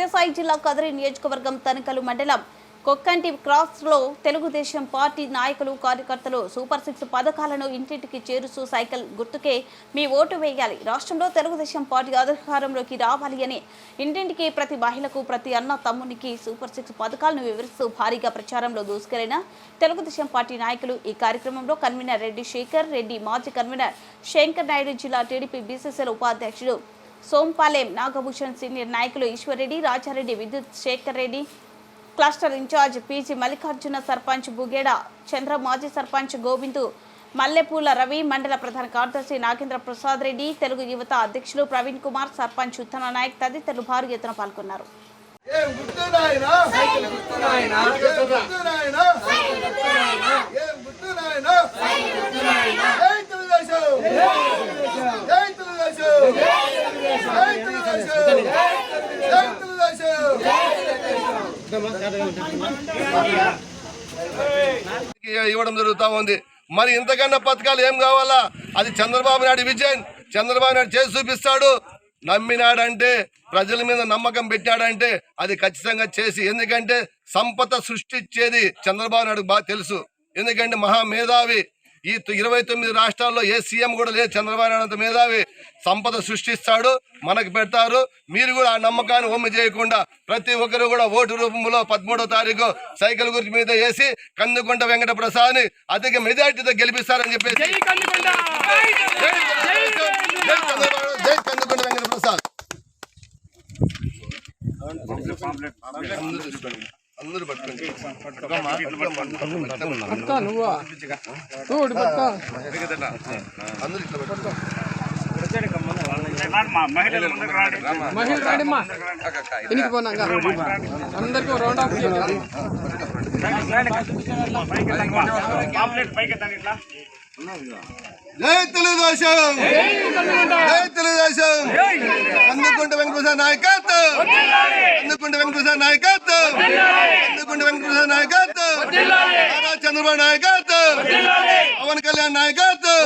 మెదక్ జిల్లా కదిరి నియోజకవర్గం తనకలు మండలం కొక్కంటి క్రాస్లో తెలుగుదేశం పార్టీ నాయకులు కార్యకర్తలు సూపర్ సిక్స్ పథకాలను ఇంటింటికి చేరుస్తూ సైకిల్ గుర్తుకే మీ ఓటు వేయాలి. రాష్ట్రంలో తెలుగుదేశం పార్టీ అధికారంలోకి రావాలి అని ఇంటింటికి ప్రతి మహిళకు ప్రతి అన్న తమ్మునికి సూపర్ సిక్స్ పథకాలను వివరిస్తూ భారీగా ప్రచారంలో దూసుకెళ్ళిన తెలుగుదేశం పార్టీ నాయకులు ఈ కార్యక్రమంలో కన్వీనర్ రెడ్డి శేఖర్ రెడ్డి మాజీ కన్వీనర్ శంకర్ నాయుడు జిల్లా టీడీపీ బీసీసీల ఉపాధ్యక్షుడు సోంపాలెం నాగభూషణ్ సీనియర్ నాయకులు Eshwarreddy Rajareddy Vidyut Shekhar Reddy cluster incharge PG Mallikarjuna sarpanch Bugeda Chandra మాజీ సర్పంచ్ గోవిందు మల్లెపూల రవి మండల ప్రధాన కార్యదర్శి నాగేంద్ర ప్రసాద్ రెడ్డి తెలుగు యువత అధ్యక్షులు ప్రవీణ్ కుమార్ సర్పంచ్ ఉత్తమ నాయక్ తదితరులు భారీ ఎత్తున పాల్గొన్నారు ఏం గుర్తు నాయనా సైకిల్ గుర్తు నాయనా ఏం గుర్తు నాయనా సైకిల్ గుర్తు నాయనా ఏం గుర్తు నాయనా సైకిల్ గుర్తు నాయనా జై తెలుగుదేశం జై తెలుగుదేశం జై తెలుగుదేశం జై తెలుగుదేశం ఇవ్వడం జరుగుతా ఉంది. మరి ఇంతకన్నా పథకాలు ఏం కావాలా? అది చంద్రబాబు నాయుడు విజయన్ చంద్రబాబు నాయుడు చేసి చూపిస్తాడు. నమ్మినాడంటే ప్రజల మీద నమ్మకం పెట్టాడంటే అది ఖచ్చితంగా చేసి ఎందుకంటే సంపద సృష్టించేది చంద్రబాబు నాయుడు బాగా తెలుసు. ఎందుకంటే మహా మేధావి. ఈ ఇరవై తొమ్మిది రాష్ట్రాల్లో ఏ సీఎం కూడా లేదు చంద్రబాబు నాయుడు అంత మేధావి సంపద సృష్టిస్తాడు మనకు పెడతారు. మీరు కూడా ఆ నమ్మకాన్ని ఒమ్మి చేయకుండా ప్రతి ఒక్కరు కూడా ఓటు రూపంలో పదమూడో తారీఖు సైకిల్ గుర్తు మీద వేసి కందుకుంట వెంకట ప్రసాద్ని అధిక మెజార్టీతో గెలిపిస్తారని చెప్పేసి. జై తెలుగుదేశం, జై చంద్రబాబు జై కందుకుంట వెంకట ప్రసాద్ అందరూ. అందరూ పట్టుకోండి. పట్టుకోమ్మా. అందరూ ఇట్లా పట్టుకో. మహిళ రాడమ్మా. ఇంటికి పోనాక అందరికీ రౌండ్ ఆఫ్ జై తెలుగుదేశం. జై తెలుగుదేశం. అందుకుంట వెంకటప్రసాద్ నాయకత్వం అందుకుంట వెంకటప్రసాద్ నాయకత్వం. అందుకుంట వెంకటప్రసాద్ నాయకత్వం. నారా చంద్రబాబు నాయకత్వం. పవన్ కళ్యాణ్ నాయకత్వం.